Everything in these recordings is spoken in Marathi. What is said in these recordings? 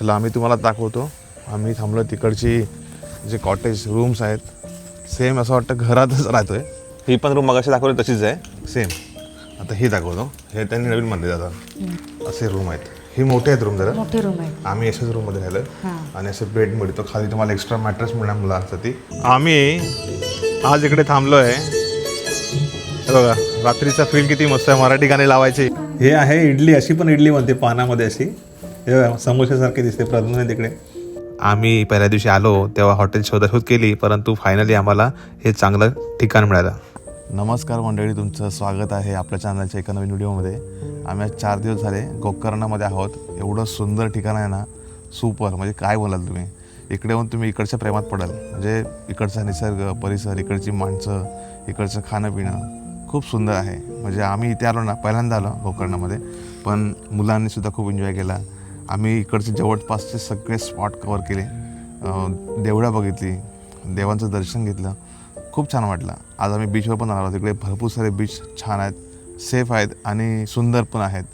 चला आम्ही तुम्हाला दाखवतो. आम्ही थांबलो तिकडची जे कॉटेज रूम्स आहेत. सेम असं वाटतं घरातच राहतोय. ही पण रूम मगाशी दाखवली तशीच आहे. सेम आता ही दाखवतो. हे त्यांनी नवीन मध्ये जातात असे रूम आहेत. ही मोठे आहेत रूम जरा. मोठे रूम आहे आम्ही अशाच रूममध्ये राहिलो हां. आणि असे बेड मिळतो खाली तुम्हाला एक्स्ट्रा मॅट्रेस मिळणार मुलांसाठी. आम्ही आज इकडे थांबलो आहे हे बघा रात्रीचा फील किती मस्त आहे. मराठी गाणे लावायचे. हे आहे इडली. अशी पण इडली म्हणते पानामध्ये अशी. हे दिसते प्रज्ञा आहे तिकडे. आम्ही पहिल्या दिवशी आलो तेव्हा हॉटेल शोधाशोध केली परंतु फायनली आम्हाला हे चांगलं ठिकाण मिळालं. नमस्कार मंडळी तुमचं स्वागत आहे आपल्या चॅनलच्या एका नवीन व्हिडिओमध्ये. आम्ही आज चार दिवस झाले गोकर्णामध्ये आहोत. एवढं सुंदर ठिकाण आहे ना सुपर. म्हणजे काय बोलाल तुम्ही? इकडे येऊन तुम्ही इकडच्या प्रेमात पडाल. म्हणजे इकडचा निसर्ग परिसर इकडची माणसं इकडचं खाणं पिणं खूप सुंदर आहे. म्हणजे आम्ही इथे आलो ना पहिल्यांदा आलो गोकर्णामध्ये. पण मुलांनी सुद्धा खूप एन्जॉय केला. आम्ही इकडचे जवळपासचे सगळे स्पॉट कवर केले. देवळं बघितली देवांचं दर्शन घेतलं. खूप छान वाटलं. आज आम्ही बीचवर पण आलो तिकडे भरपूर सारे बीच छान आहेत सेफ आहेत आणि सुंदर पण आहेत.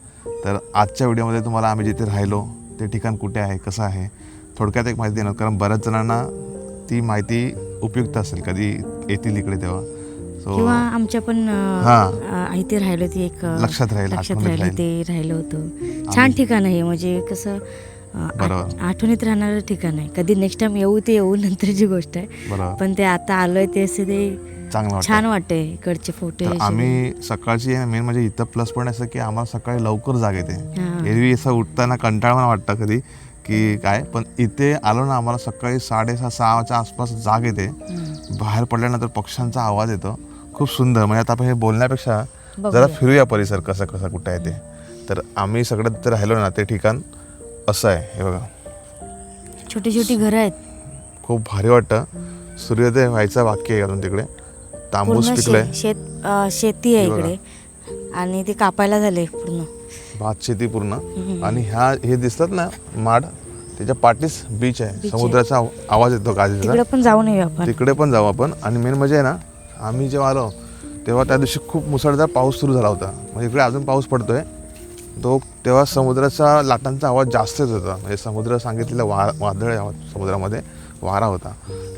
तर आजच्या व्हिडिओमध्ये तुम्हाला आम्ही जिथे राहिलो ते ठिकाण कुठे आहे कसं आहे थोडक्यात एक माहिती देणार कारण बऱ्याच जणांना ती माहिती उपयुक्त असेल कधी येतील इकडे तेव्हा. किंवा आमच्या पण अं, हां. इथे राहिलो ती एक अं, लक्षात राहील, लक्षात आठवणीत राहिलं ते राहिलो होतो. छान ठिकाण आहे म्हणजे कसं अं, आठ- बरोबर. आठवणीत राहणारं ठिकाण आहे. कधी नेक्स्ट टाइम येऊ ते येऊ नंतरची गोष्ट आहे. बरोबर. पण ते आता आलोय ते असे ते चांगलं वाटतं छान वाटतंय इकडचे फोटो तर आम्ही सकाळची मेन म्हणजे इथं प्लस पॉईंट असं की आम्हाला सकाळी लवकर जाग येते. हां. एरवी असं उठताना कंटाळवाणं वाटतं कधी की काय पण इथे आलो ना आम्हाला सकाळी साडेसहा सहाच्या आसपास जाग येते. बाहेर पडल्यानंतर पक्ष्यांचा आवाज येतो. खूप सुंदर. म्हणजे आता आपण हे बोलण्यापेक्षा जरा. फिरूया परिसर कसं कसं कुठं आहे ते. तर आम्ही सगळं तिथे राहिलो ना ते ठिकाण असं आहे. हे बघा. छोटी छोटी घरं आहेत. खूप भारी वाटतं. सूर्योदय व्हायचा वाक्य आहे अजून तिकडे. तांबूस पिकलंय. शेत अं, शेती आहे. इकडे. आणि ते कापायला झाले पूर्ण. भात शेती पूर्ण. आणि ह्या हे दिसतात ना माड त्याच्या पाठीस बीच आहे. आहे. समुद्राचा आव- आवाज येतो गाजीचा तिकडे पण जाऊन येऊ आपण. तिकडे पण जाऊ आपण. आणि मेन म्हणजे आहे ना आम्ही जेव्हा आलो तेव्हा त्या दिवशी खूप मुसळधार पाऊस सुरू झाला होता. म्हणजे इकडे अजून पाऊस पडतोय. तो तेव्हा समुद्राचा लाटांचा आवाज जास्त येत होता. म्हणजे समुद्र सांगितलेला वा वादळ आहे समुद्रामध्ये वारा होता.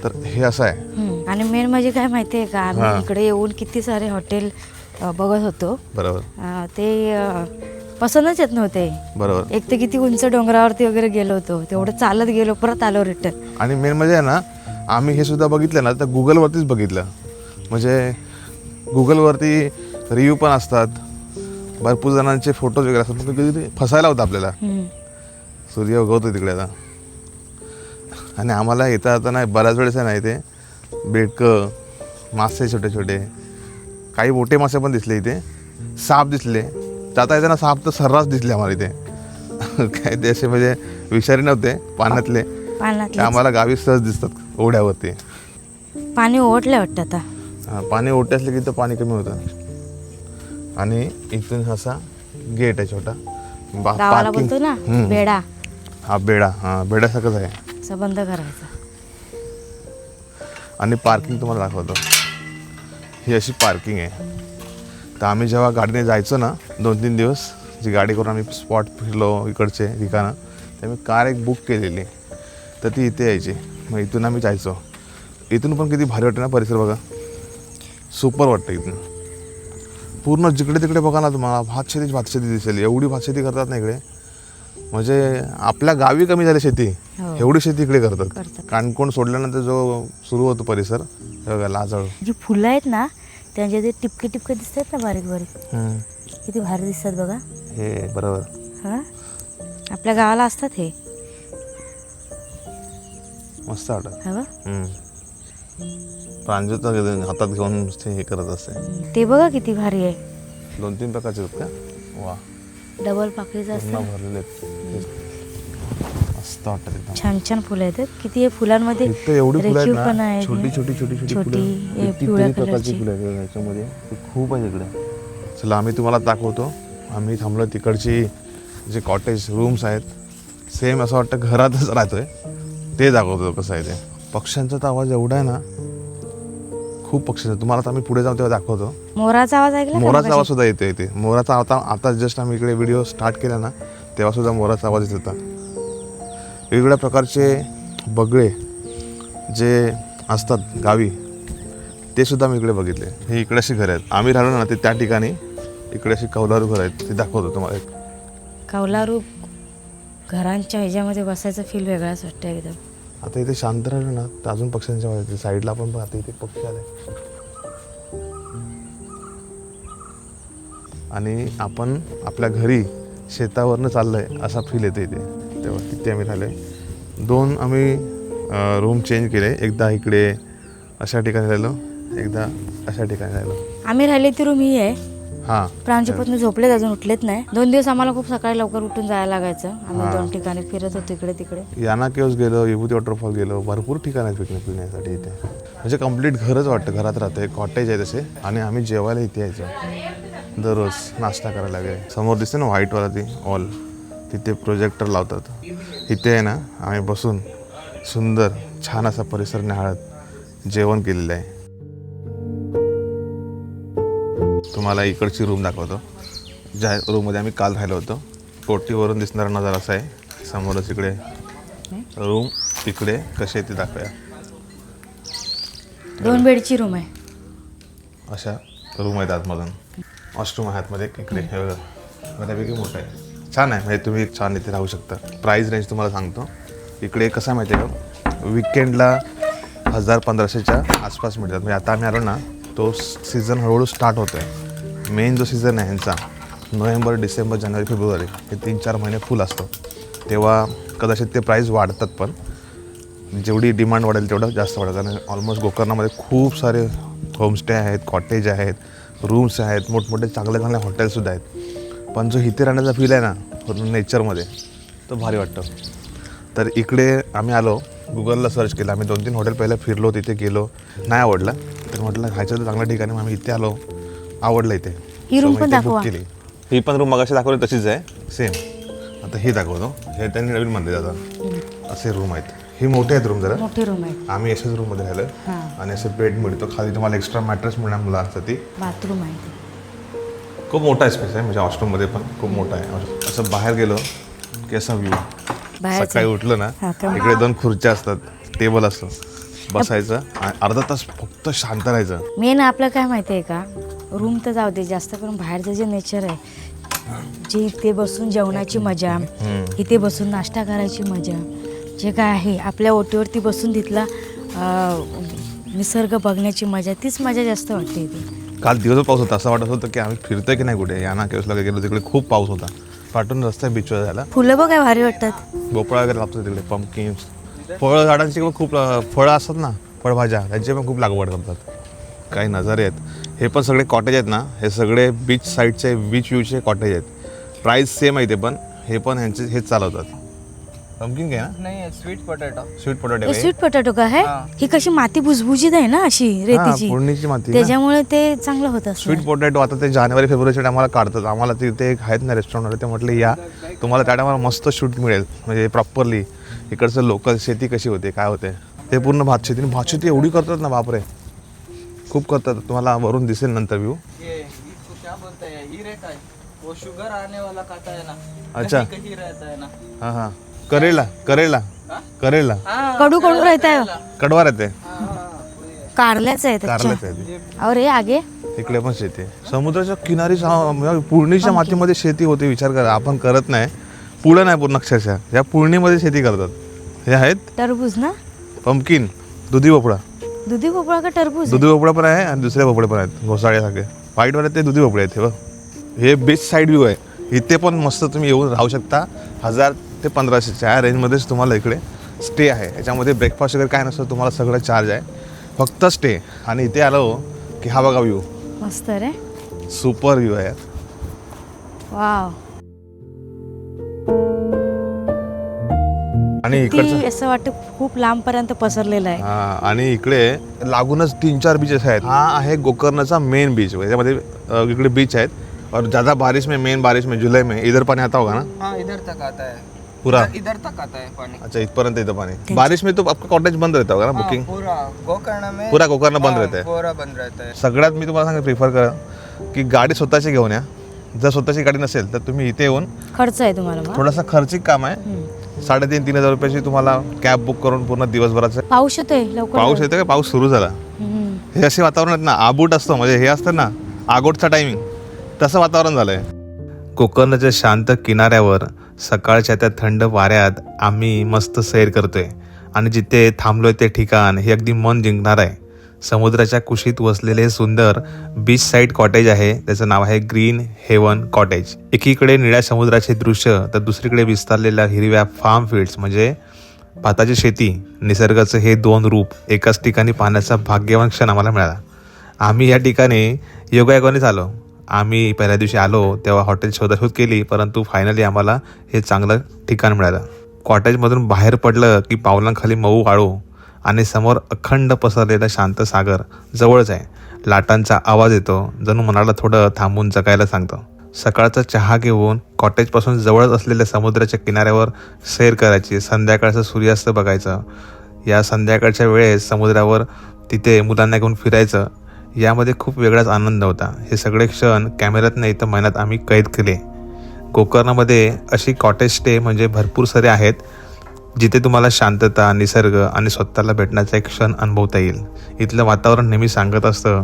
तर हे असं आहे. आणि मेन म्हणजे काय माहितीये का? हां. आम्ही इकडे येऊन किती सारे हॉटेल बघत होतो. बरोबर. ते पसंतच येत नव्हते. बरोबर. एक तर किती उंच डोंगरावरती वगैरे गेलो होतो. तेवढं चालत गेलो परत आलो रिटर्न आणि मेन म्हणजे आहे ना आम्ही हे सुद्धा बघितलं ना तर गुगलवरतीच बघितलं. म्हणजे गुगलवरती रिव्ह्यू पण असतात. भरपूर जणांचे फोटोज वगैरे असतात. पण कधी फसायला होतं आपल्याला. सूर्य उगवतो तिकडे आता. आणि आम्हाला येता येता नाही बऱ्याच वेळेस आहे ना इथे. बेडकं मासे छोटे छोटे. काही मोठे मासे पण दिसले इथे. साप दिसले. जाता येताना साप तर सर्रास दिसले आम्हाला इथे. काय ते असे म्हणजे विषारी नव्हते ते पाण्यातलं आम्हाला गावी सहज दिसतात ओढ्यावरती. पाणी ओढलं वाटतं आता. हा, पाणी ओढते असले की तर पाणी कमी होतं. आणि इथून असा गेट आहे छोटा. बा- गावाला parking- बोलतो ना हम्म. बेडा. हा बेडा. हा बेड्यासारखंच आहे. असं बंद करायचा. आणि पार्किंग तुम्हाला दाखवतो. ही अशी पार्किंग आहे. तर आम्ही जेव्हा गाडीने जायचो ना दोन तीन दिवस जी गाडी करून आम्ही स्पॉट फिरलो इकडचे ठिकाणं तर मी कार एक बुक केलेली. तर ती इथे यायची. मग इथून आम्ही जायचो. इथून पण किती भारी वाटतं ना परिसर बघा. सुपर वाटतं इथून. पूर्ण जिकडे तिकडे बघा ना तुम्हाला भातशेतीच भातशेती दिसेल. एवढी भातशेती करतात ना इकडे. म्हणजे आपल्या गावी कमी झाली शेती. हो. एवढी शेती इकडे करतात. काणकोण सोडल्यानंतर जो सुरू होतो परिसर लाजाळू. जी फुलं आहेत ना त्यांचे ते टिपके टिपके दिसतात ना बारीक बारीक. किती भारी दिसतात बघा. हे बरोबर. हा? आपल्या गावाला असतात हे. मस्त वाटत. प्रांजूत हातात घेऊन नुसते हे करत असते. ते बघा किती भारी आहे. दोन तीन प्रकारचे आहेत का? वा. डबल पाकळीचं पूर्ण असतं भरलेले आहेत. मस्त वाटत एकदम. छान छान फुलं आहेत. किती हे फुलांमध्ये इथं एवढी फुलं रेखीव पण आहेत. आहे छोटी छोटी छोटी छोटी छोटी, फुलं हे पिवळ्या प्रकारची कलरची. फुलं आहेत याच्यामध्ये. ते खूप आहे इकडे. चला आम्ही तुम्हाला दाखवतो. आम्ही थांबलो तिकडची जे कॉटेज रूम्स आहेत सेम असं वाटतं घरातच राहतोय. ते दाखवतो कसं आहे ते. पक्ष्यांचा तर आवाज एवढा आहे ना खूप पक्षी आहेत. तुम्हाला आता आम्ही पुढे जाऊ तेव्हा दाखवतो. मोराचा आवाज ऐकला का मोराचा मगाशी? आवाज सुद्धा येतो इथे मोराचा आता आता जस्ट आम्ही इकडे व्हिडिओ स्टार्ट केला ना तेव्हा सुद्धा मोराचा आवाज येत होता. वेगवेगळ्या प्रकारचे बगळे जे असतात गावी ते सुद्धा मी इकडे बघितले. हे इकडे अशी घरं आहेत. आम्ही राहिलो ना ते त्या ठिकाणी इकडे अशी कौलारू घरं आहेत. ते दाखवतो तुम्हाला एक. कौलारू घरांच्या ह्याच्यामध्ये बसायचा फील वेगळाच वाटतं एकदम. आता इथे शांत राहिलं ना तर अजून पक्ष्यांच्या आवाज साईडला पण आता इथे पक्षी आले. आणि आपण आपल्या घरी शेतावरनं चाललंय असा फील येते इथे. तेव्हा तिथे आम्ही राहिले दोन आम्ही रूम चेंज केले. एकदा इकडे अशा ठिकाणी राहिलो एकदा अशा ठिकाणी राहिलो. आम्ही राहिले ती रूम ही आहे. हां. प्रांजूपत्नी झोपलेत अजून उठलेत नाही. दोन दिवस आम्हाला खूप सकाळी लवकर उठून जायला लागायचं. आम्ही. दोन ठिकाणी फिरत होतो इकडे तिकडे. याना केव्स गेलो विभूती वॉटरफॉल गेलो भरपूर ठिकाण आहेत पिकनिक पिण्यासाठी इथे. म्हणजे कंप्लीट घरच वाटतं घरात राहतं एक कॉटेज आहे तसे. आणि आम्ही जेवायला इथे यायचो. दररोज नाश्ता करायला वगैरे. समोर दिसते ना व्हाईटवाला ती ऑल तिथे प्रोजेक्टर लावतात. इथे आहे ना आम्ही बसून सुंदर छान असा परिसर निहाळत जेवण केलेलं आहे. तुम्हाला इकडची रूम दाखवतो. ज्या रूममध्ये आम्ही काल राहिलो होतो. कोटीवरून दिसणारा नजारा असा आहे. समोरच इकडे रूम इकडे कसे ते दाखवूया. दोन बेडची रूम आहे. अशा रूम आहेत आतमधून. वॉशरूम आहे आतमध्ये इकडे. हे बऱ्यापैकी मोठं आहे. छान आहे. म्हणजे तुम्ही छान इथे राहू शकता. प्राईस रेंज तुम्हाला सांगतो. इकडे कसं माहिती आहे का? विकेंडला हजार पंधराशेच्या आसपास मिळतात. म्हणजे आता आम्ही आलो ना तो सीझन हळूहळू स्टार्ट होतो आहे मेन जो सीझन आहे ह्यांचा नोव्हेंबर डिसेंबर जानेवारी फेब्रुवारी हे तीन चार महिने फुल असतो. तेव्हा कदाचित ते प्राईस वाढतात पण जेवढी डिमांड वाढेल तेवढं जास्त वाढेल. आणि ऑलमोस्ट गोकर्णामध्ये खूप सारे होमस्टे आहेत कॉटेज आहेत रूम्स आहेत मोठमोठे चांगले चांगले हॉटेल्ससुद्धा आहेत. पण जो इथे राहण्याचा फील आहे ना नेचरमध्ये तो भारी वाटतं. तर इकडे आम्ही आलो गुगलला सर्च केलं. आम्ही दोन तीन हॉटेल पहिलं फिरलो तिथे गेलो. नाही आवडलं. तर म्हटलं खायचं तर चांगल्या ठिकाणी मग आम्ही इथे आलो. आवडलं इथे. ही So मग पण इथे book. केली. ही पण रूम मगाशी दाखवली तशीच आहे. सेम आता ही दाखवतो. हे त्यांनी नवीन म्हणले आता. असे रूम आहेत. ही मोठे आहेत रूम जरा. मोठी रूम आहे आम्ही अशाच रूममध्ये राहिलो हां. आणि असे बेड मिळतो. खाली तुम्हाला एक्स्ट्रा मॅट्रेस मिळणार मुलांसाठी. बाथरूम आहे. ते. खूप मोठा स्पेस आहे म्हणजे वॉशरूममध्ये पण खूप मोठा आहे. असं बाहेर गेलो की असा व्ह्यू. सकाळी उठलं ना? इकडे दोन खुर्च्या असतात टेबल असतं. बसायचं अर्धा तास फक्त शांत राहायचं. मेन आपलं काय माहिती आहे का? रूम तर जाऊ दे जास्त करून बाहेरचं जे नेचर आहे जे इथे बसून जेवणाची मजा इथे बसून नाश्ता करायची मजा जे काय आहे आपल्या ओटीवरती बसून तिथला निसर्ग बघण्याची मजा तीच मजा जास्त वाटते इथे. काल दिवसभर पाऊस होता. असं वाटत होतं की आम्ही फिरतोय की नाही कुठे? याना केव्सला गेलो तिकडे खूप पाऊस होता. पाठून रस्ता बीचवर झाला फुलं बघ काय भारी वाटतात. भोपळा वगैरे लागतो तिकडे पंपकिन्स फळ झाडांची पण खूप अं, फळं असतात ना फळभाज्या त्यांची पण खूप लागवड करतात. काही नजारे आहेत. हे पण सगळे कॉटेज आहेत ना हे सगळे बीच साईडचे बीच व्ह्यूचे कॉटेज आहेत. प्राईस सेम आहे ते पण हे पण ह्यांचे हेच चालवतात. पंपकिन काय ना? नहीं स्वीट पोटैटो स्वीट पोटॅटो हे स्वीट पोटॅटो का? आहे हा. ही कशी माती भुसभुशीत आहे ना अशी रेतीची? पूर्णीची माती ना. त्याच्यामुळे ते चांगलं होत स्वीट पोटॅटो आता ते जानेवारी फेब्रुवारीच्या टायमाला काढतात. आम्हाला तिथे एक आहेत ना रेस्टॉरंटवर ते म्हटले या तुम्हाला त्या टायमाला मस्त शूट मिळेल. म्हणजे प्रॉपरली इकडचं लोकल शेती कशी होते काय होते? ते पूर्ण भात शेती. आणि भात शेती एवढी करतात ना बापरे. खूप करतात. तुम्हाला वरून दिसेल नंतर व्ह्यू ये इसको क्या बोलते हैं ही रहता है वो शुगर आने वाला खाता है ना. अच्छा. कहीं कहीं रहता है ना. हां हां. करेला करेला? करेला. हाँ. कडू कडू राहता है कडवा राहते. कारल्याचं आहे त्याच्या कारलंच आहे हे आगे. इकडे पण शेती आहे. समुद्राच्या किनारी सा- म्हणजे पूर्णीच्या मातीमध्ये शेती होते विचार करा. आपण करत नाही. पुढं नाही पूर्ण अक्षरशः. या पूर्णीमध्ये शेती करतात. हे आहेत टरबूज ना? पंपकिन दुधी भोपळा. दुधी भोपळा का टरबूज दुधी भोपळा पण आहे आणि दुसरे भोपळे पण आहेत. घोसाळ्यासारखे व्हाईटवाले ते दुधी भोपळे आहेत हे बघ. हे बेस्ट साईड व्ह्यू आहे. इथे पण मस्त तुम्ही येऊन राहू शकता. हजार ते पंधराशेच्या या रेंजमध्येच तुम्हाला इकडे स्टे आहे. याच्यामध्ये ब्रेकफास्ट वगैरे काय नसतं तुम्हाला सगळं चार्ज आहे. फक्त स्टे आणि इथे आलो की हा बघा व्ह्यू मस्त रे. सुपर व्ह्यू आहे. वाव आणि इकडचं असं वाटतं खूप लांब पर्यंत पसरलेलं आहे. हा आणि इकडे लागूनच तीन चार बीचेस आहेत. हा आहे गोकर्णचा मेन बीच याच्यामध्ये अ, इकडे बीच आहेत. और ज़्यादा बारिश में मेन बारिश में जुलाई में इधर पानी आता होगा ना? हाँ इधर तक आता है. पूरा? इधर तक आता है पानी। अच्छा इथपर्यंत येतं पाणी बारिश में तो आपका कॉटेज बंद रहता होगा ना हाँ, बुकिंग पूरा। गोकर्ण में पूरा गोकर्ण बंद हाँ, रहता है? पूरा बंद रहता है। सगळ्यात मी तुम्हाला सांगेन प्रिफर करा की गाडी स्वतःची घेऊन या. जर स्वतःची गाडी नसेल तर तुम्ही इथे येऊन खर्च आहे तुम्हाला मग. थोडासा खर्चिक काम आहे. साडेतीन तीन हजार रुपयाची तुम्हाला कॅब बुक करून पूर्ण दिवसभराचं पाऊस येतोय लवकर. पाऊस येतो का? पाऊस सुरू झाला. हम्म. हे असे वातावरण आहेत ना आबूट असतं म्हणजे हे असतं ना आगोटचा टायमिंग तसं वातावरण झालंय. कोकणाच्या शांत किनाऱ्यावर सकाळच्या त्या थंड वाऱ्यात आम्ही मस्त सैर करतोय. आणि जिथे थांबलोय ते ठिकाण हे अगदी मन जिंकणार आहे. समुद्राच्या कुशीत वसलेले सुंदर बीच साईड कॉटेज आहे. त्याचं नाव आहे ग्रीन हेवन कॉटेज एकीकडे निळ्या समुद्राचे दृश्य तर दुसरीकडे विस्तारलेल्या हिरव्या फार्म फील्ड्स म्हणजे भाताची शेती निसर्गाचं हे दोन रूप एकाच ठिकाणी पाहण्याचा भाग्यवान क्षण आम्हाला मिळाला. आम्ही या ठिकाणी योगायोगानेच आलो. आम्ही पहिल्या दिवशी आलो तेव्हा हॉटेल शोधाशोध केली परंतु फायनली आम्हाला हे चांगलं ठिकाण मिळालं. कॉटेजमधून बाहेर पडलं की पावलांखाली मऊ वाळू आणि समोर अखंड पसरलेला शांत सागर जवळच आहे. लाटांचा आवाज येतो जणू मनाला थोडं थांबून जगायला सांगतो. सकाळचा चहा घेऊन कॉटेजपासून जवळच असलेल्या समुद्राच्या किनाऱ्यावर सैर करायची संध्याकाळचं सूर्यास्त बघायचं. या संध्याकाळच्या वेळेस समुद्रावर तिथे मुलांना घेऊन फिरायचं. यामध्ये खूप वेगळाच आनंद होता. हे सगळे क्षण कॅमेऱ्यात नाही तर महिन्यात आम्ही कैद केले. गोकर्णामध्ये अशी कॉटेज स्टे म्हणजे भरपूर सारे आहेत जिथे तुम्हाला शांतता निसर्ग आणि स्वतःला भेटण्याचा एक क्षण अनुभवता येईल. इथलं वातावरण नेहमी सांगत असतं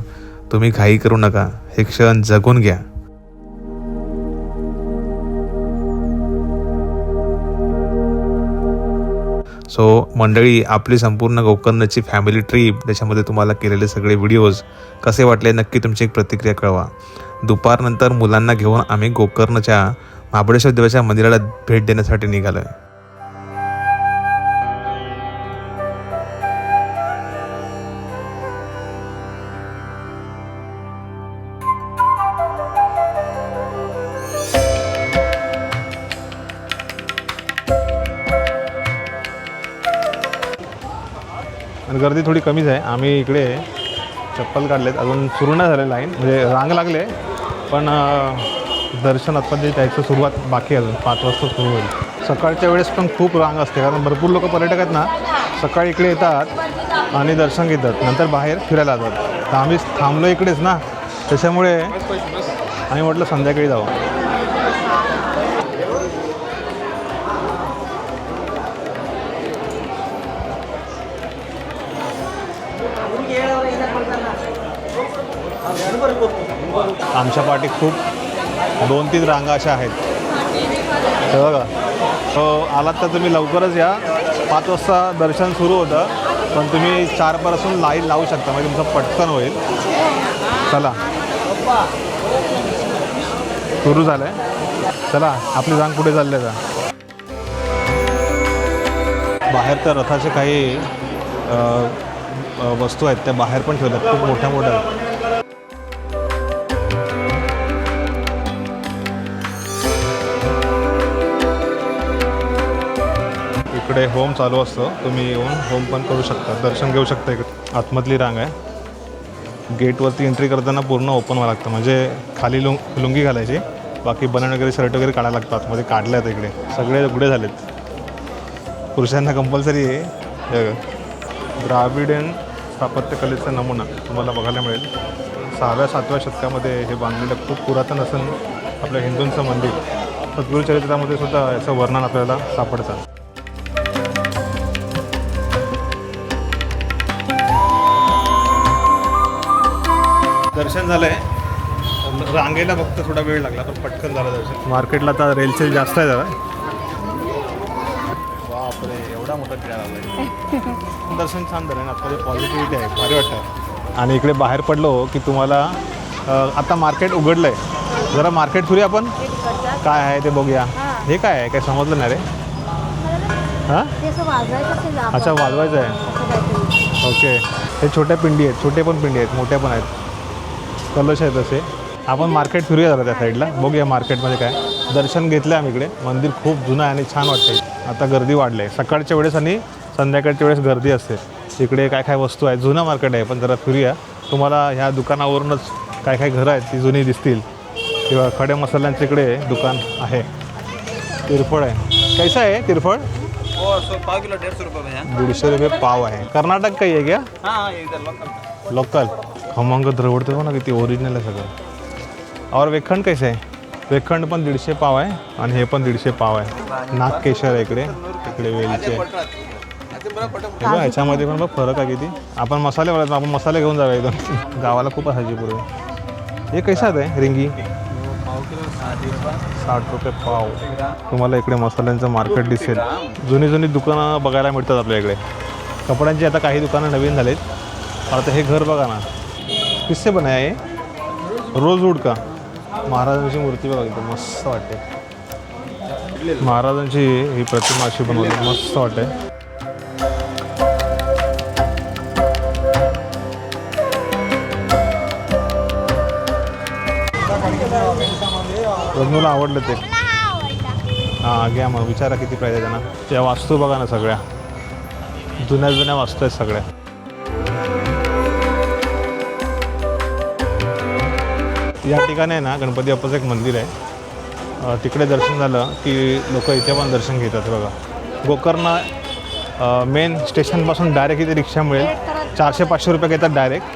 तुम्ही घाई करू नका. हे क्षण जगून घ्या. सो मंडळी आपली संपूर्ण गोकर्णची फॅमिली ट्रीप त्याच्यामध्ये तुम्हाला केलेले सगळे व्हिडिओज कसे वाटले नक्की तुमची एक प्रतिक्रिया कळवा. दुपारनंतर मुलांना घेऊन आम्ही गोकर्णच्या महाबळेश्वर देवाच्या मंदिराला भेट देण्यासाठी निघालो आहे गर्दी थोडी कमीच आहे. आम्ही इकडे चप्पल काढलेत. अजून सुरू नाही झाले लाईन. म्हणजे रांग लागले पण दर्शन आतमध्ये त्याचं सुरुवात बाकी अजून. पाच वाजता सुरू होईल. सकाळच्या वेळेस पण खूप रांग असते. कारण भरपूर लोक पर्यटक आहेत ना सकाळी इकडे येतात आणि दर्शन घेतात. नंतर बाहेर फिरायला जातात. तर आम्ही थांबलो इकडेच ना. त्याच्यामुळे आम्ही म्हटलं संध्याकाळी जाऊ. आमच्या पाठी खूप दोन तीन रांगा अशा आहेत. हे बघा. तो आलात तर तुम्ही लवकरच या. पाच वाजता दर्शन सुरू होतं पण तुम्ही चारपासून लाईन लावू शकता म्हणजे तुमचं पटकन होईल. चला. सुरू झालं आहे चला आपली रांग कुठे चालली आता. बाहेर तर रथाचे काही वस्तू आहेत त्या बाहेर पण ठेवल्यात. खूप मोठ्या मोठ्या इकडे होम चालू असतो. तुम्ही येऊन होम पण करू शकता. दर्शन घेऊ शकता इकडे. आतमधली रांग आहे. गेटवरती एंट्री करताना पूर्ण ओपन व्हावं लागतं. म्हणजे खाली लुंग लुंगी घालायची. बाकी बनन वगैरे शर्ट वगैरे काढायला लागतात. आतमध्ये काढले आहेत इकडे. सगळे उघडे झालेत. पुरुषांना कंपल्सरी आहे. हे द्राविडियन स्थापत्यकलेचा नमुना तुम्हाला बघायला मिळेल. सहाव्या सातव्या शतकामध्ये हे बांधलेलं खूप पुरातन असं आपल्या हिंदूंचं मंदिर. सद्गुरुचरित्रामध्ये सुद्धा याचं वर्णन आपल्याला सापडतं. दर्शन झालंय. रांगेला फक्त थोडा वेळ लागला पण पटकन झालं दर्शन. मार्केटला आता रेलचेल जास्त आहे जरा. बापरे एवढा मोठा किडा लागला दर्शन छान झालं ना आतमध्ये पॉझिटिव्हिटी आहे भारी वाटतं आणि इकडे बाहेर पडलो की तुम्हाला आता मार्केट उघडलं आहे जरा मार्केट फिरूया आपण. काय आहे ते बघूया. हे. काय आहे? काय समजलं नाही रे. हां? अच्छा वाजवायचं आहे. ओके. हे छोट्या पिंडी आहेत छोटे पण पिंडी आहेत मोठ्या पण आहेत. कलश आहेत तसे आपण मार्केट फिरूया जरा त्या साईडला बघूया मार्केटमध्ये काय. दर्शन घेतलं आम्ही इकडे. मंदिर खूप जुनं आहे आणि छान वाटतंय. आता गर्दी वाढली आहे सकाळच्या वेळेस आणि संध्याकाळच्या वेळेस गर्दी असते. इकडे काय काय वस्तू आहेत. जुनं मार्केट आहे पण जरा फिरूया. तुम्हाला ह्या दुकानावरूनच काय काय घरं आहेत ती जुनी दिसतील. किंवा खडे मसाल्यांच्या इकडे दुकान आहे. तिरफळ आहे. कैसा आहे तिरफळ? वो सौ पाव किलो डेढ़ सौ रुपये भैया दीडशे रुपये पाव आहे कर्नाटक काही आहे क्या हाँ हाँ ये इधर लोकल लोकल खमंग द्रवडते हो ना किती ओरिजिनल आहे सगळं और वेखंड कैसे आहे वेखंड पण दीडशे पाव आहे आणि हे पण दीडशे पाव आहे नाग केशर आहे इकडे इकडे वेलची आहे हे बघ ह्याच्यामध्ये पण बघ फरक आहे किती आपण मसाले वाला आपण मसाले घेऊन जाऊया एकदम गावाला खूप असायची पूर्वी हे कैसात आहे रिंगी साठ रुपये साठ रुपये पाव. तुम्हाला इकडे मसाल्यांचं मार्केट दिसेल. जुनी जुनी दुकानं बघायला मिळतात आपल्या इकडे. कपड्यांची आता काही दुकानं नवीन झालीत. आता हे घर बघा ना. किस्से पण आहे रोज रोजवूड का महाराजांची मूर्ती बघा इथे. मस्त वाटते. महाराजांची ही प्रतिमा अशी बनवली. मस्त वाटते. रजनूला आवडलं ते. हां घ्या मग विचारा किती प्राईज आहे त्यांना. त्या वास्तू बघा ना सगळ्या. जुन्या जुन्या वास्तू आहेत सगळ्या. या ठिकाणी आहे ना गणपती बाप्पाचं एक मंदिर आहे. तिकडे दर्शन झालं की लोक इथे पण दर्शन घेतात बघा. गोकर्ण मेन स्टेशनपासून डायरेक्ट इथे रिक्षा मिळेल. चारशे पाचशे रुपये घेतात डायरेक्ट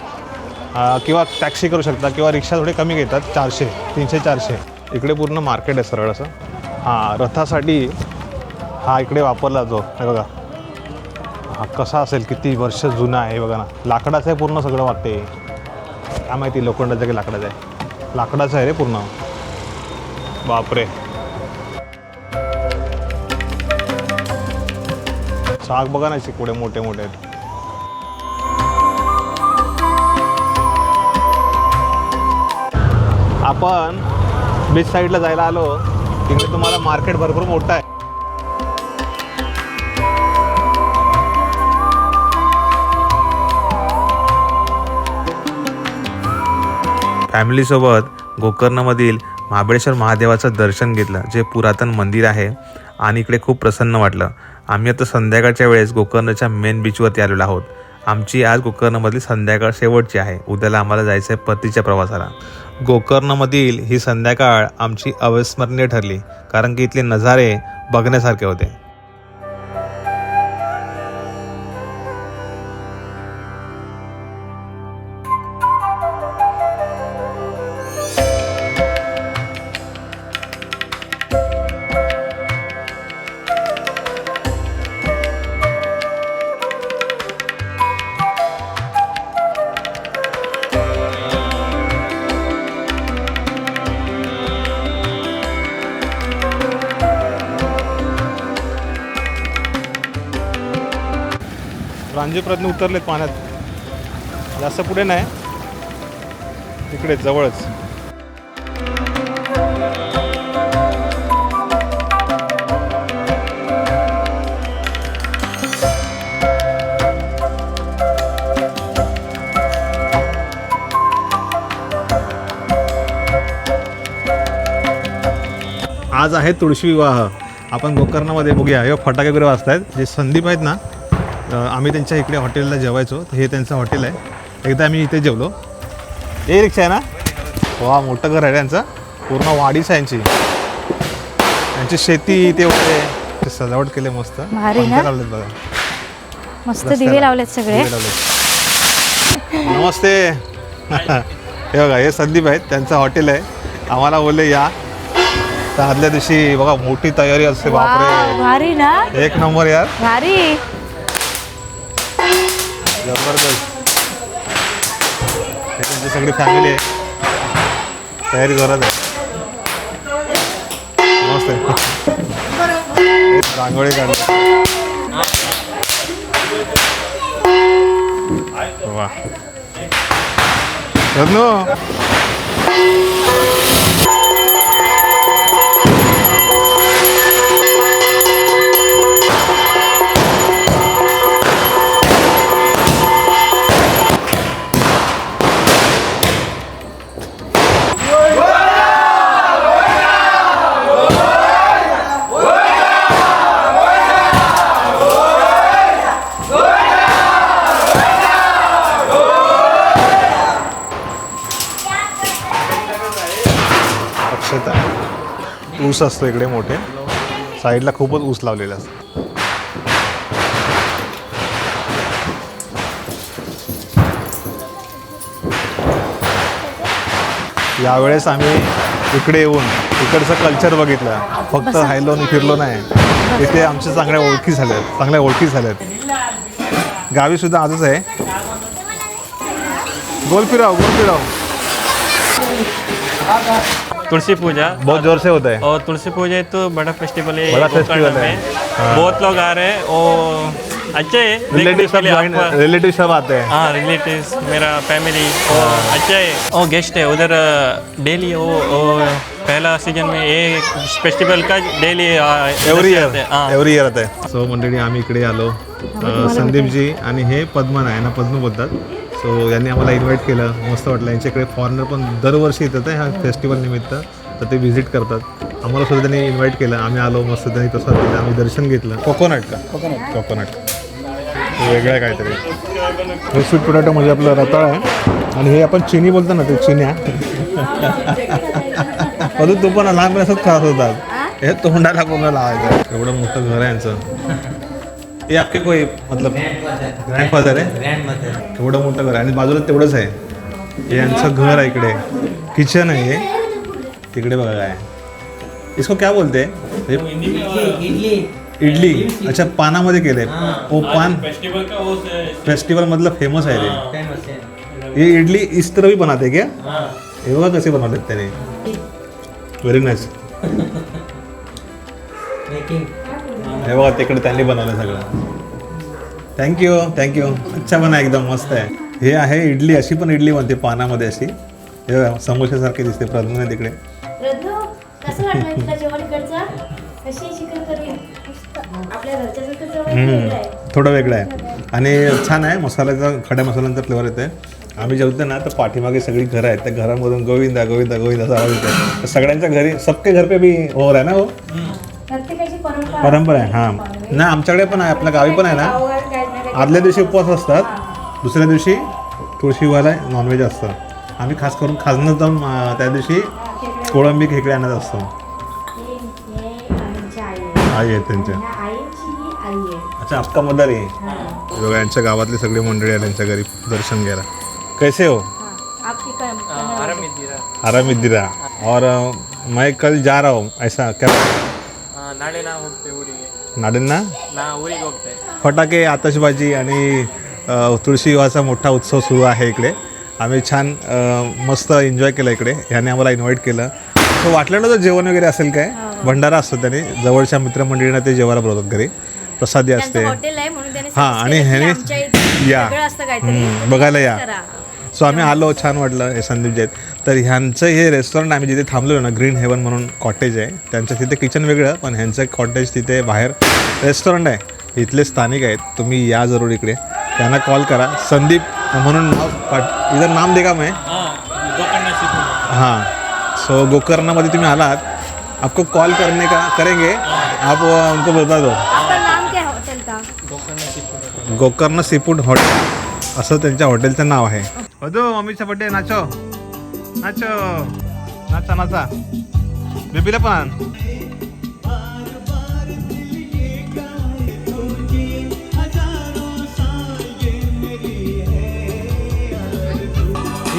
किंवा टॅक्सी करू शकता किंवा रिक्षा थोडे कमी घेतात चारशे तीनशे चारशे. इकडे पूर्ण मार्केट आहे सरळ असं. हां रथासाठी हा इकडे वापरला जातो. हे बघा. हा कसा असेल किती वर्ष जुना आहे हे बघा ना. लाकडाचं आहे पूर्ण सगळं वाटते काय माहिती लोखंडाचं की लाकडाचं आहे? लाकडाचं आहे रे पूर्ण. बापरे. साग बघा ना शिकवडे मोठे मोठे आहेत. आपण बीच साईडला जायला आलो तिकडे तुम्हाला मार्केट भरपूर मोठं आहे. फॅमिलीसोबत गोकर्णमधील महाबळेश्वर महादेवाचं दर्शन घेतलं जे पुरातन मंदिर आहे आणि इकडे खूप प्रसन्न वाटलं. आम्ही आता संध्याकाळच्या वेळेस गोकर्णच्या मेन बीचवरती आलेलो आहोत. आमची आज गोकर्णमधली संध्याकाळ शेवटची आहे. उद्याला आम्हाला जायचं आहे परतीच्या प्रवासाला. गोकर्णमधील ही संध्याकाळ आमची अविस्मरणीय ठरली कारण की इथले नजारे बघण्यासारखे होते. रांजी प्रज्ञ उतरलेत पाण्यात जास्त पुढे नाही. तिकडे जवळच. आज आहे तुळशी विवाह. आपण गोकर्णामध्ये बघूया. हे फटाके वगैरे वाजतायत. जे संदीप आहेत ना आम्ही त्यांच्या इकडे हॉटेलला जेवायचो. हे त्यांचं हॉटेल आहे. एकदा आम्ही इथे जेवलो. ए रिक्षा आहे ना? वा मोठं घर आहे त्यांचं पूर्ण वाडीच आहे यांची. त्यांची शेती इथे वगैरे. ते सजावट केले मस्त. लावलेत बघा. मस्त. दिवे लावलेत सगळे. नमस्ते. हे बघा हे संदीप आहेत. त्यांचं हॉटेल आहे. आम्हाला बोलले या. तर आदल्या दिवशी बघा मोठी तयारी असते बापरे. भारी ना? एक नंबर यार. भारी. जबरदस्त. हे त्यांची सगळी फॅमिली आहे. तयारी जोरात आहे. मस्त आहे. रांगोळी काढली. वा. ऊस असतो इकडे मोठे. साईडला खूपच ऊस लावलेला असतो. यावेळेस आम्ही इकडे येऊन इकडचं कल्चर बघितलं. फक्त राहिलो आणि फिरलो नाही. इथे आमच्या चांगल्या ओळखी झाल्यात चांगल्या ओळखी झाल्यात गावी सुद्धा आजच आहे. गोल फिराव गोल फिराव तुलसी पूजा। बहुत जोर से होता है। और तुलसी पूजा तो बड़ा फेस्टिवल है बड़ा फेस्टिवल है। हाँ। बहुत लोग आ रहे हैं और अच्छे है। रिलेटिव रिलेटिव सब आते हैं। हाँ रिलेटिव्स मेरा फैमिली और अच्छा है। और गेस्ट है उधर डेली वो पहला सीजन में ये फेस्टिवल का daily every year every year आता आहे सो मंडळी आम्ही इकडे आलो. संदीपजी आणि हे पद्मन आहे ना पद्म बोलतात सो यांनी आम्हाला इन्व्हाइट केलं. मस्त वाटलं. यांच्याकडे फॉरेनर पण दरवर्षी येतात ह्या फेस्टिवल निमित्त. तर ते व्हिजिट करतात. आम्हाला सुद्धा त्यांनी इन्व्हाइट केलं. आम्ही आलो मस्त त्यांनी तसं केलं आम्ही दर्शन घेतलं. कोकोनट का? कोकोनट कोकोनट वेगळं आहे काहीतरी. हे स्वीट पोटॅटो म्हणजे आपलं रताळ आहे. आणि हे आपण चिनी बोलतो ना ते चिन्या. अजून तू पण लहानपणी असंच खात होतात हे तोंडाला कोणा लावायचं? एवढं मोठं घर आहे यांचं. हे आपके कोई मतलब ग्रँडफादर आहे? एवढं मोठं घर आहे. आणि बाजूला तेवढंच आहे. हे यांचं घर आहे इकडे. किचन आहे हे. तिकडे बघा काय. इसको क्या बोलते? हे इडली. अच्छा पानामध्ये केलंय. ओ पान. फेस्टिवल का वो फेस्टिवल मधलं फेमस आहे ते. ये इडली इस तरह भी बनाते क्या? हे. बघा कसे बनवतात त्याने. व्हेरी नाईस हे बघा तिकडे त्यांनी बनवलं सगळं. थँक्यू थँक्यू अच्छा बना एकदम मस्त आहे. हे आहे इडली अशी पण इडली बनते पानामध्ये अशी. हे बघा, समोश्यासारखी दिसते प्रज्ञा तिकडे. थोडं वेगळं आहे. आणि छान आहे मसाल्याचा खड्या मसाल्यांचा फ्लेवर येते आम्ही जेवतो ना तर पाठीमागे सगळी घरं आहेत. त्या घरामधून गोविंदा गोविंदा गोविंदा असा आवाज येतो सगळ्यांच्या घरी सबके घर पे भी हो रहा ना हो? परंपरा आहे हां. नाही आमच्याकडे पण आहे आपल्या गावी पण आहे ना. आदल्या दिवशी उपवास असतात दुसऱ्या दिवशी तुळशी वाला नॉनव्हेज असतं. आम्ही खास करून खाजणं जाऊन त्या दिवशी कोळंबी खेकडे आणत असतो. आई आहे त्यांच्या. अच्छा आपका मदार. आहे यांच्या गावातली सगळी मंडळी आहे त्यांच्या घरी दर्शन घ्यायला. कैसे हो? आराम दिरा और मैं कल जा रहा हूँ ऐसा क्या? नाड़े ना ನಾವು ಹೋಗ್ತೇವೆ ಊರಿಗೆ नाडेंना ನಾ ಊರಿಗೆ ಹೋಗ್ತೇವೆ फटाके आतषबाजी आणि अ, तुळशी विवाहाचा मोठा उत्सव सुरू आहे इकडे आम्ही छान अ, मस्त एन्जॉय केलं इकडे ह्याने आम्हाला इन्व्हाइट केलं तो वाटलं नव्हतं जेवण वगैरे असेल काय भंडारा असतो त्याने जवळच्या मित्रमंडळींना ते जेवायला बोलवतात घरी प्रसादी असते त्यांचं हॉटेल आहे म्हणून त्याने हां suggest आणि केलं की ह्याने आमच्या इथे या वेगळं असतं काहीतरी हम्म, बघायला या करा सो आम्ही आलो छान वाटलं हे संदीप जे आहेत. तर ह्यांचं हे रेस्टॉरंट आम्ही जिथे थांबलो ना ग्रीन हेवन म्हणून कॉटेज आहे. त्यांचं तिथे किचन वेगळं पण ह्यांचं कॉटेज तिथे बाहेर रेस्टॉरंट आहे. इथले स्थानिक आहेत. तुम्ही या जरूर इकडे. त्यांना कॉल करा. संदीप म्हणून नाव पाठ इधर नाम देगा मैं गोकर्ण सीफूड हाँ. सो गोकर्णामध्ये तुम्ही आलात. आपको कॉल करने का करेंगे. आप उनको बता दो. आपका नाम क्या होटल का? Gokarna seafood. Gokarna seafood hotel असं त्यांच्या हॉटेलचं नाव आहे. वधू मम्मीचा बड्डे नाचो. नाचो. नाचा नाचा. बेबीला पण.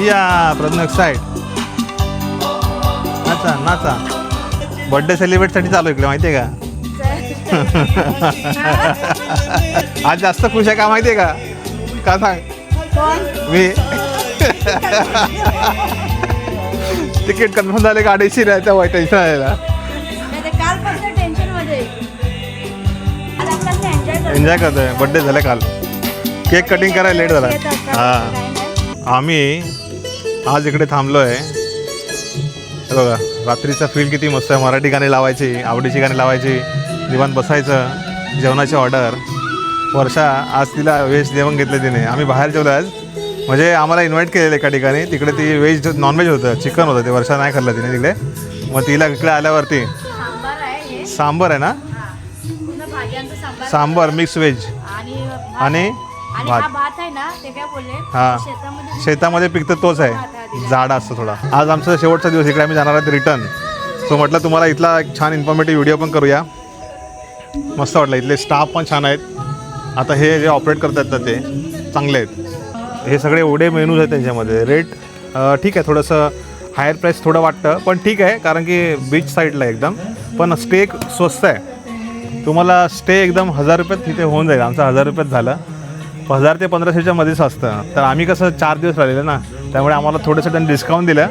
या प्रज्ञ साईड नाचा नाचा. बर्थडे सेलिब्रेटसाठी चालू आहे इकडे माहिती आहे का? आज जास्त खुश आहे का माहितीये का? का सांग? मी. तिकीट कन्फर्म झाले गाडीशी नाही त्या वाईट टेन्शन आलेला कालपासून टेन्शनमध्ये एन्जॉय करतो एन्जॉय करतोय. बड्डे झाले काल. केक कटिंग करायला लेट झाला. हा. आम्ही आज इकडे थांबलो आहे बघा रात्रीचा फील किती मस्त आहे. मराठी गाणी लावायची आवडीची गाणी लावायची निवांत बसायचं जेवणाची ऑर्डर वर्षा आज तिला व्हेज जेवण घेतलं तिने. आम्ही बाहेर जेवलो आज. म्हणजे आम्हाला इन्व्हाइट केलेलं एका ठिकाणी. तिकडे ती व्हेज नॉनव्हेज होतं. चिकन होतं. ते वर्षा नाही खाल्लं तिने तिकडे. मग तिला इकडे आल्यावरती. सांबार आहे ना? सांबार मिक्स व्हेज आणि भात. हा हा. शेतामध्ये शेतामध्ये पिकतं तोच आहे. झाड असतं थोडा. आज आमचा शेवटचा दिवस. इकडे आम्ही जाणार आहोत रिटर्न. सो म्हटलं तुम्हाला इथला एक छान इन्फॉर्मेटिव्ह व्हिडिओ पण करूया. मस्त वाटलं. इथले स्टाफ पण छान आहेत. आता हे जे ऑपरेट करतात ना ते चांगले आहेत. हे सगळे एवढे मेनूज आहेत त्यांच्यामध्ये. रेट ठीक आहे थोडंसं हायर प्राईस थोडं वाटतं पण ठीक आहे कारण की बीच साईडला एकदम. पण स्टे स्वस्त आहे. तुम्हाला स्टे एकदम हजार रुपयात तिथे होऊन जाईल. आमचं हजार रुपयात झालं. हजार ते पंधराशेच्या मध्येच असतं. तर आम्ही कसं चार दिवस राहिलेलं ना त्यामुळे आम्हाला थोडंसं त्यांनी डिस्काउंट दिलं.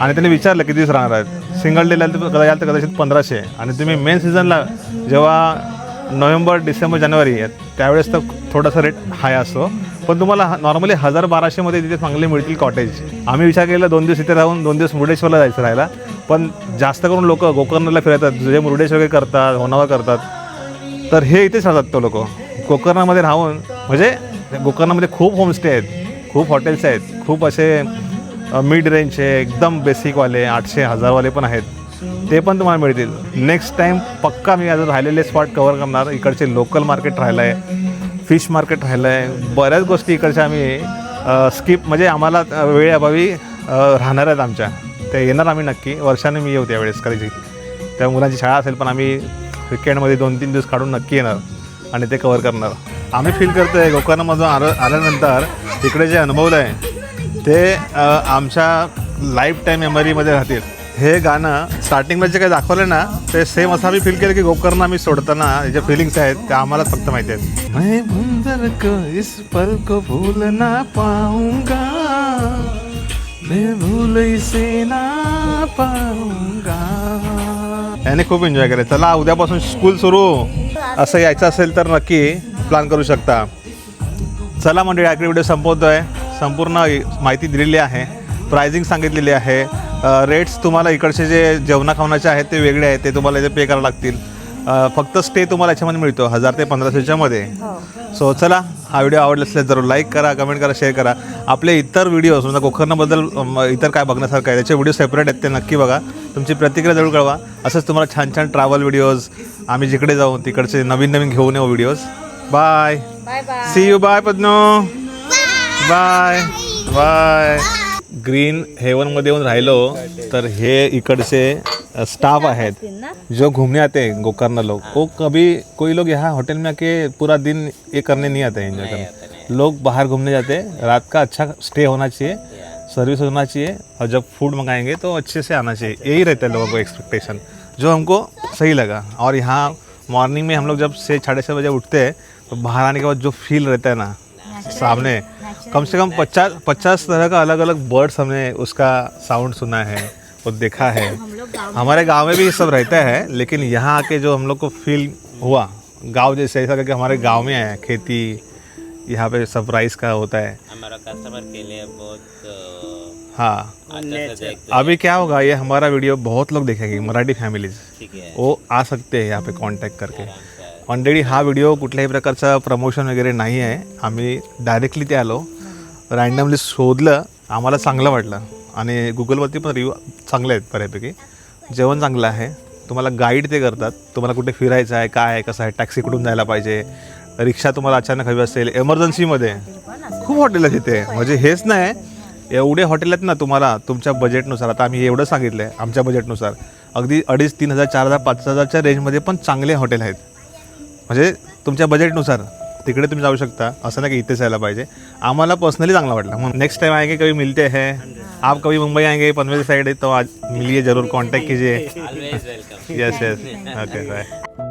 आणि त्यांनी विचारलं किती दिवस राहणार आहेत. सिंगल डेला तर याल तर कदाचित पंधराशे. आणि तुम्ही मेन सीझनला जेव्हा नोव्हेंबर डिसेंबर जानेवारी आहे त्यावेळेस तर थोडासा रेट हाय असतो. पण तुम्हाला नॉर्मली हजार बाराशेमध्ये तिथे चांगले मिळतील कॉटेज आम्ही विचार केला दोन दिवस इथे राहून दोन दिवस मुर्डेश्वरला जायचं राहायला. पण जास्त करून लोक गोकर्णला फिरतात जे मुर्डेश्वर वगैरे करतात होनावा करतात. तर हे इथेच राहतात तो लोक. गोकर्णामध्ये राहून म्हणजे गोकर्णामध्ये खूप होमस्टे आहेत खूप हॉटेल्स आहेत खूप असे मिड रेंजचे एकदम बेसिकवाले आठशे हजारवाले पण आहेत. ते पण तुम्हाला मिळतील. नेक्स्ट टाईम पक्का मी आज राहिलेले स्पॉट कवर करणार इकडचे लोकल मार्केट राहिलं आहे फिश मार्केट राहिलं आहे बऱ्याच गोष्टी इकडच्या आम्ही स्किप म्हणजे आम्हाला वेळेअभावी राहणार आहेत आमच्या. त्या येणार आम्ही नक्की. वर्षाने मी येऊ त्यावेळेस कधी त्या मुलांची शाळा असेल पण आम्ही विकेंडमध्ये दोन तीन दिवस काढून नक्की येणार आणि ते कवर करणार. आम्ही फील करतो आहे गोकर्णामधून आलं आल्यानंतर तिकडे जे अनुभवलं आहे ते आमच्या लाईफ टाईम मेमरीमध्ये राहतील. हे गाणं स्टार्टिंगला जे काही दाखवलं ना ते सेम असं आम्ही फील केलं की गोकर्ण आम्ही सोडताना जे फिलिंग्स आहेत त्या आम्हालाच फक्त माहिती आहेत. मैं मंदिर को इस पल को भूल ना पाऊंगा। मैं भूल इसे ना पाऊंगा। याने खूप एन्जॉय केलं चला उद्यापासून स्कूल सुरू. असं यायचं असेल तर नक्की प्लॅन करू शकता. चला मंडळी आकडे व्हिडिओ संपवतो आहे संपूर्ण माहिती दिलेली आहे. प्रायझिंग सांगितलेली आहे. रेट्स तुम्हाला इकडचे जे जेवणा खावण्याचे आहेत ते वेगळे आहेत ते तुम्हाला इथे पे करावं लागतील. फक्त स्टे तुम्हाला याच्यामध्ये मिळतो हजार ते पंधराशेच्या मध्ये सो चला हा व्हिडिओ आवडला असल्यास जरूर लाईक करा कमेंट करा शेअर करा. आपले इतर व्हिडिओ समजा गोकर्णाबद्दल अम, इतर काय बघण्यासारखं आहे त्याचे व्हिडिओ सेपरेट आहेत ते नक्की बघा. तुमची प्रतिक्रिया जरूर कळवा. असंच तुम्हाला छान छान ट्रॅव्हल व्हिडिओज आम्ही जिकडे जाऊ तिकडचे नवीन नवीन घेऊन येऊ videos bye see you bye पद्नो bye bye green हेवनमध्ये येऊन राहिलो तर हे इकडचे स्टाफ आहेत. जो घूमने आते हैं गोकर्ण लोग वो कभी कोई लोग यहाँ होटल में आके पूरा दिन ये करने नहीं आते हैं एंजॉय करने. लोग बाहर घूमने जाते हैं रात का अच्छा स्टे होना चाहिए सर्विस होना चाहिए और जब फ़ूड मंगाएँगे तो अच्छे से आना चाहिए. यही रहता है लोगों को एक्सपेक्टेशन जो हमको सही लगा. और यहाँ मॉर्निंग में हम लोग जब से साढ़े छः बजे उठते हैं तो बाहर आने के बाद जो फील रहता है ना सामने कम से कम पचास पचास तरह का अलग अलग बर्ड्स हमने उसका साउंड सुना है और देखा है। हमारे गाँव में भी ये सब रहता है लेकिन यहाँ आके जो हम लोग को फील हुआ गाँव जैसे ऐसा करके हमारे गाँव में आया खेती यहाँ पे सब राइस का होता है। हमारा कस्टमर के लिए बहुत हाँ। अच्छा अभी क्या होगा ये हमारा वीडियो बहुत लोग देखेंगे मराठी फॅमिलीज वो आ सकते हैं यहाँ पे कॉन्टॅक्ट करके। ऑलरेडी हा व्हिडिओ कुठल्याही प्रकारचा प्रमोशन वगैरे नाही आहे. आम्ही डायरेक्टली ते आलो. रँडमली शोधलं. आम्हाला चांगलं वाटलं. आणि गुगलवरती पण रिव्ह्यू चांगले आहेत बऱ्यापैकी. जेवण चांगलं आहे. तुम्हाला गाईड ते करतात. तुम्हाला कुठे फिरायचं आहे काय आहे कसं आहे टॅक्सी कुठून जायला पाहिजे? रिक्षा तुम्हाला अचानक हवी असेल. एमर्जन्सीमध्ये खूप हॉटेल आहेत तिथे म्हणजे हेच नाही. एवढे हॉटेल आहेत ना तुम्हाला तुमच्या बजेटनुसार आता आम्ही एवढं सांगितलं आहे आमच्या बजेटनुसार अगदी अडीच तीन हजार चार हजार पाच हजारच्या रेंजमध्ये पण चांगले हॉटेल आहेत. म्हणजे तुमच्या बजेटनुसार तिकडे तुम्ही जाऊ शकता. असं नाही की इथेच यायला पाहिजे. आम्हाला पर्सनली चांगला वाटला. मग नेक्स्ट टाइम आएंगे कभी मिलते हैं. आप कभी मुंबई आएंगे पनवेल साइड तो आज मिलिए जरूर कांटेक्ट कीजिए. Yes yes okay bye